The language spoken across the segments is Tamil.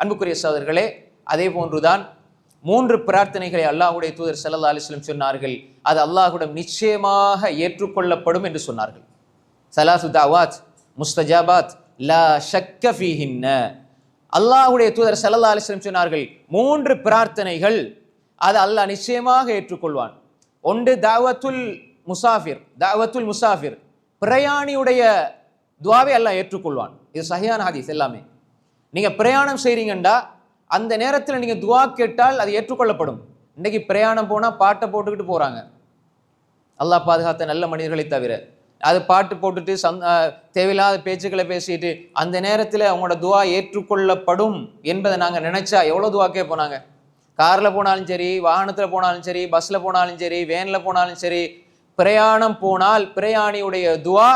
அன்புக்குரிய சகோதரர்களே அதே போன்றுதான் மூன்று பிரார்த்தனைகளை அல்லாஹுடைய தூதர் ஸல்லல்லாஹு அலிஸ்லம் சொன்னார்கள். அது அல்லாஹுடன் நிச்சயமாக ஏற்றுக்கொள்ளப்படும் என்று சொன்னார்கள். சலாசு தாவாத் முஸ்தஜாபாத் லா ஷக்க ஃபீஹின்ன. அல்லாஹ்வுடைய தூதர் ஸல்லல்லாஹு அலிஸ்லம் சொன்னார்கள் மூன்று பிரார்த்தனைகள் அது அல்லாஹ் நிச்சயமாக ஏற்றுக்கொள்வான். ஒன்று தாவத்துல் முசாஃபிர் தாவத்துல் முசாஃபிர். பிரயாணியுடைய துவாவை அல்லாஹ் ஏற்றுக்கொள்வான். இது சஹியான ஹதீஸ் எல்லாமே. நீங்கள் பிரயாணம் செய்கிறீங்கண்டா அந்த நேரத்தில் நீங்கள் துவா கேட்டால் அது ஏற்றுக்கொள்ளப்படும். இன்றைக்கி பிரயாணம் போனால் பாட்டை போட்டுக்கிட்டு போகிறாங்க அல்லாஹ் பாதுகாத்த நல்ல மனிதர்களை தவிர அது பாட்டு போட்டுட்டு சந் தேவையில்லாத பேச்சுக்களை பேசிட்டு அந்த நேரத்தில் அவங்களோட துவா ஏற்றுக்கொள்ளப்படும் என்பதை நாங்கள் நினச்சா எவ்வளோ துவா கேட்போம் நாங்கள் காரில் போனாலும் சரி வாகனத்தில் போனாலும் சரி பஸ்ஸில் போனாலும் சரி வேனில் போனாலும் சரி பிரயாணம் போனால் பிரயாணியுடைய துவா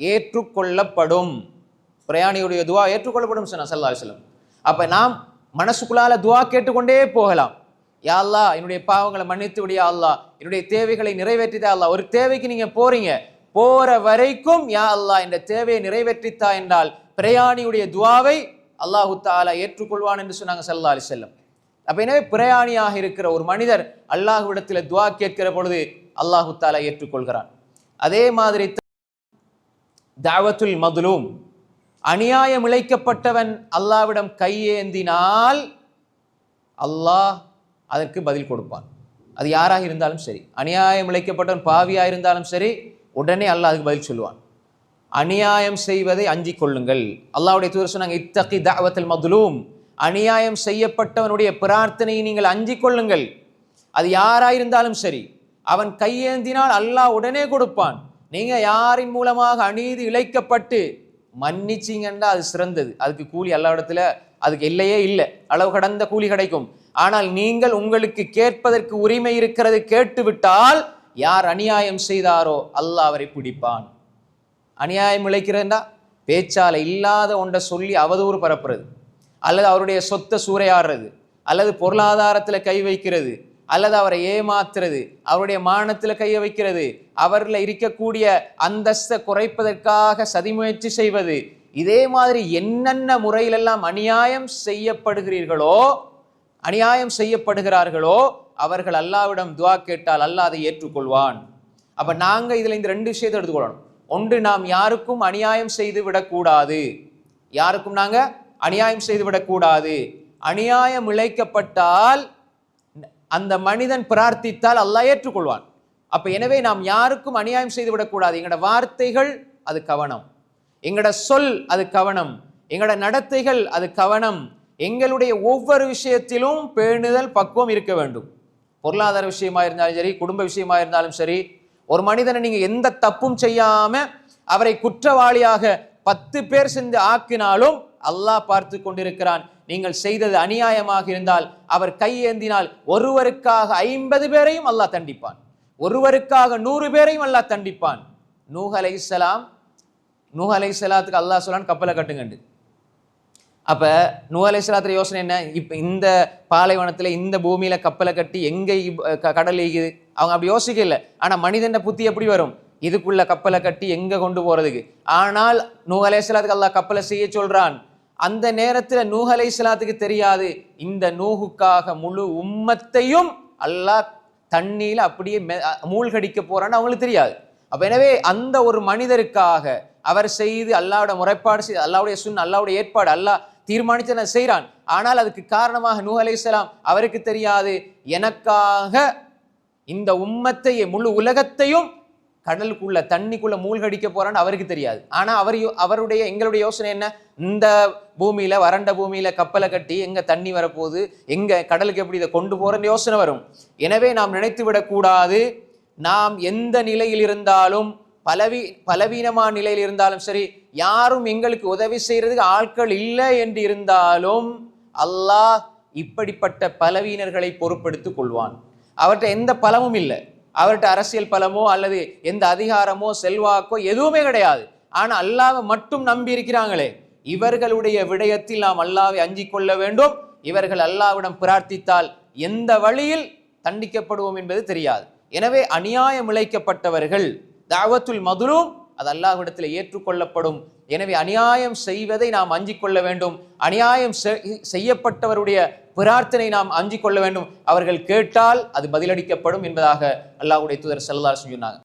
ஏற்றுக்கொள்ளப்படும். பிரயாணியுடைய துவா ஏற்றுக்கொள்ளப்படும் சொன்ன சல்லா அலிஸ்லம் அப்போ நாம் மனசுக்குள்ளால துவா கேட்டுக்கொண்டே போகலாம். யா அல்லா என்னுடைய பாவங்களை மன்னித்து விடியா அல்லா என்னுடைய தேவைகளை நிறைவேற்றிதா அல்லா ஒரு தேவைக்கு நீங்க போறீங்க. போற வரைக்கும் யா அல்லாஹ் இந்த தேவையை நிறைவேற்றித்தா என்றால் பிரயாணியுடைய துவாவை அல்லாஹு தாலா ஏற்றுக்கொள்வான் என்று சொன்னாங்க சல்லா அலி செல்லம் அப்ப எனவே பிரயாணியாக இருக்கிற ஒரு மனிதர் அல்லாஹுவிடத்தில் துவா கேட்கிற பொழுது அல்லாஹு தாலா ஏற்றுக்கொள்கிறான். அதே மாதிரி தாவத்துல் மதுலூம். அநியாயம் இழைக்கப்பட்டவன் அல்லாவிடம் கையேந்தினால் அல்லாஹ் அதற்கு பதில் கொடுப்பான். அது யாராக இருந்தாலும் சரி. அநியாயம் இழைக்கப்பட்டவன் பாவியாக இருந்தாலும் சரி உடனே அல்லாஹ் அதுக்கு பதில் சொல்லுவான். அநியாயம் செய்வதை அஞ்சிக் கொள்ளுங்கள். அல்லாவுடைய தூதர் சொன்னாங்க இத்தகி தாவத்தில் மதுலூம். அநியாயம் செய்யப்பட்டவனுடைய பிரார்த்தனையை நீங்கள் அஞ்சிக் கொள்ளுங்கள். அது யாராயிருந்தாலும் சரி அவன் கையேந்தினால் அல்லாஹ் உடனே கொடுப்பான். நீங்கள் யாரின் மூலமாக அநீதி இழைக்கப்பட்டு மன்னிச்சிங்கன்னா அது சிறந்தது. அதுக்கு கூலி எல்லா இடத்துல அதுக்கு இல்லையே இல்லை. அளவு கடந்த கூலி கிடைக்கும். ஆனால் நீங்கள் உங்களுக்கு கேட்பதற்கு உரிமை இருக்கிறது கேட்டுவிட்டால் யார் அநியாயம் செய்தாரோ அல்லாஹ் அவரை பிடிப்பான். அநியாயம் இழைக்கிறதுண்டா பேச்சால இல்லாத ஒன்றை சொல்லி அவதூறு பரப்புறது. அல்லது அவருடைய சொத்தை சூறையாடுறது. அல்லது பொருளாதாரத்தில் கை வைக்கிறது. அல்லது அவரை ஏமாத்துறது அவருடைய மானத்தில் கைய வைக்கிறது அவரில் இருக்கக்கூடிய அந்தஸ்தை குறைப்பதற்காக சதிமுயற்சி செய்வது இதே மாதிரி என்னென்ன முறையிலெல்லாம் அநியாயம் செய்யப்படுகிறீர்களோ அநியாயம் செய்யப்படுகிறார்களோ அவர்கள் அல்லாவிடம் துவா கேட்டால் அல்லா அதை ஏற்றுக்கொள்வான். அப்போ நாங்கள் இதில் இந்த ரெண்டு விஷயத்தை எடுத்துக்கொள்ளணும். ஒன்று நாம் யாருக்கும் அநியாயம் செய்து விடக்கூடாது. யாருக்கும் நாங்கள் அநியாயம் செய்து விடக்கூடாது. அநியாயம் இழைக்கப்பட்டால் அந்த மனிதன் பிரார்த்தித்தால் அல்லாஹ் ஏற்றுக்கொள்வான். அப்போ எனவே நாம் யாருக்கும் அநியாயம் செய்து விடக்கூடாது எங்களோட வார்த்தைகள் அது கவனம். எங்களோட சொல் அது கவனம். எங்களோட நடத்தைகள் அது கவனம். எங்களுடைய ஒவ்வொரு விஷயத்திலும் பேணுதல் பக்குவம் இருக்க வேண்டும். பொருளாதார விஷயமா இருந்தாலும் சரி குடும்ப விஷயமா இருந்தாலும் சரி ஒரு மனிதனை நீங்கள் எந்த தப்பும் செய்யாம அவரை குற்றவாளியாக பத்து பேர் சென்று ஆக்கினாலும் அல்லாஹ் பார்த்து கொண்டிருக்கிறான். நீங்கள் செய்தது அநியாயமாக இருந்தால் அவர் கையேந்தினால் ஒருவருக்காக ஐம்பது பேரையும் அல்லாஹ் தண்டிப்பான். ஒருவருக்காக நூறு பேரையும் அல்லாஹ் தண்டிப்பான். நூஹ் அலைஹிஸ்ஸலாம் நூஹ் அலைஹிஸ்ஸலாத்துக்கு அல்லாஹ் சொல்லான் கப்பலை கட்டுங்கண்டு. அப்போ நூஹ் அலைஹிஸ்ஸலாத்துல யோசனை என்ன? இப்போ இந்த பாலைவனத்தில் இந்த பூமியில் கப்பலை கட்டி எங்கே க- கடல் ஈகுது அவங்க அப்படி யோசிக்கல ஆனால் மனிதன் புத்தி எப்படி வரும்? இதுக்குள்ள கப்பலை கட்டி எங்கே கொண்டு போகிறதுக்கு ஆனால் நூஹ் அலைஹிஸ்ஸலாத்துக்கு அல்லாஹ் கப்பலை செய்ய சொல்கிறான் அந்த நேரத்தில் நூஹ் அலைஹிஸ்ஸலாத்துக்கு தெரியாது. இந்த நூகுக்காக முழு உம்மத்தையும் அல்லாஹ் தண்ணியில் அப்படியே மெ- மூழ்கடிக்க போறான்னு அவங்களுக்கு தெரியாது. அப்போ எனவே அந்த ஒரு மனிதருக்காக அவர் செய்து அல்லாவோட முறைப்பாடு செய்து அல்லாவுடைய சுன் அல்லாவுடைய ஏற்பாடு அல்லாஹ் தீர்மானித்து நான் செய்கிறான் ஆனால் அதுக்கு காரணமாக நூ அலைசலாம் அவருக்கு தெரியாது. எனக்காக இந்த உம்மத்தையே முழு உலகத்தையும் கடலுக்குள்ள தண்ணிக்குள்ள மூழ்கடிக்க போறான்னு அவருக்கு தெரியாது. ஆனா அவர் யோ- அவருடைய எங்களுடைய யோசனை என்ன? இந்த பூமியில் வறண்ட பூமியில் கப்பலை கட்டி எங்கே தண்ணி வரப்போகுது? எங்கே கடலுக்கு எப்படி இதை கொண்டு போகிறேன்னு யோசனை வரும். எனவே நாம் நினைத்து விடக்கூடாது. நாம் எந்த நிலையில் இருந்தாலும் பலவீ பலவீனமான நிலையில் இருந்தாலும் சரி யாரும் எங்களுக்கு உதவி செய்கிறதுக்கு ஆட்கள் இல்லை என்று இருந்தாலும் அல்லாஹ் இப்படிப்பட்ட பலவீனர்களை பொறுப்படுத்திக் கொள்வான். அவர்கிட்ட எந்த பலமும் இல்லை. அவர்கிட்ட அரசியல் பலமோ அல்லது எந்த அதிகாரமோ செல்வாக்கோ எதுவுமே கிடையாது. ஆனால் அல்லாவை மட்டும் நம்பி இருக்கிறாங்களே. இவர்களுடைய விடயத்தில் நாம் அல்லாவை அஞ்சிக் கொள்ள வேண்டும். இவர்கள் அல்லாவிடம் பிரார்த்தித்தால் எந்த வழியில் தண்டிக்கப்படுவோம் என்பது தெரியாது. எனவே அநியாயம் இழைக்கப்பட்டவர்கள் தாவத்துல் மதுரும் அது அல்லாஹ்விடத்தில் ஏற்றுக்கொள்ளப்படும். எனவே அநியாயம் செய்வதை நாம் அஞ்சிக் கொள்ள வேண்டும். அநியாயம் செய்யப்பட்டவருடைய பிரார்த்தனை நாம் அஞ்சிக் கொள்ள வேண்டும். அவர்கள் கேட்டால் அது பதிலளிக்கப்படும் என்பதாக அல்லாஹ்வுடைய தூதர் செல்லதார் சொன்னாங்க.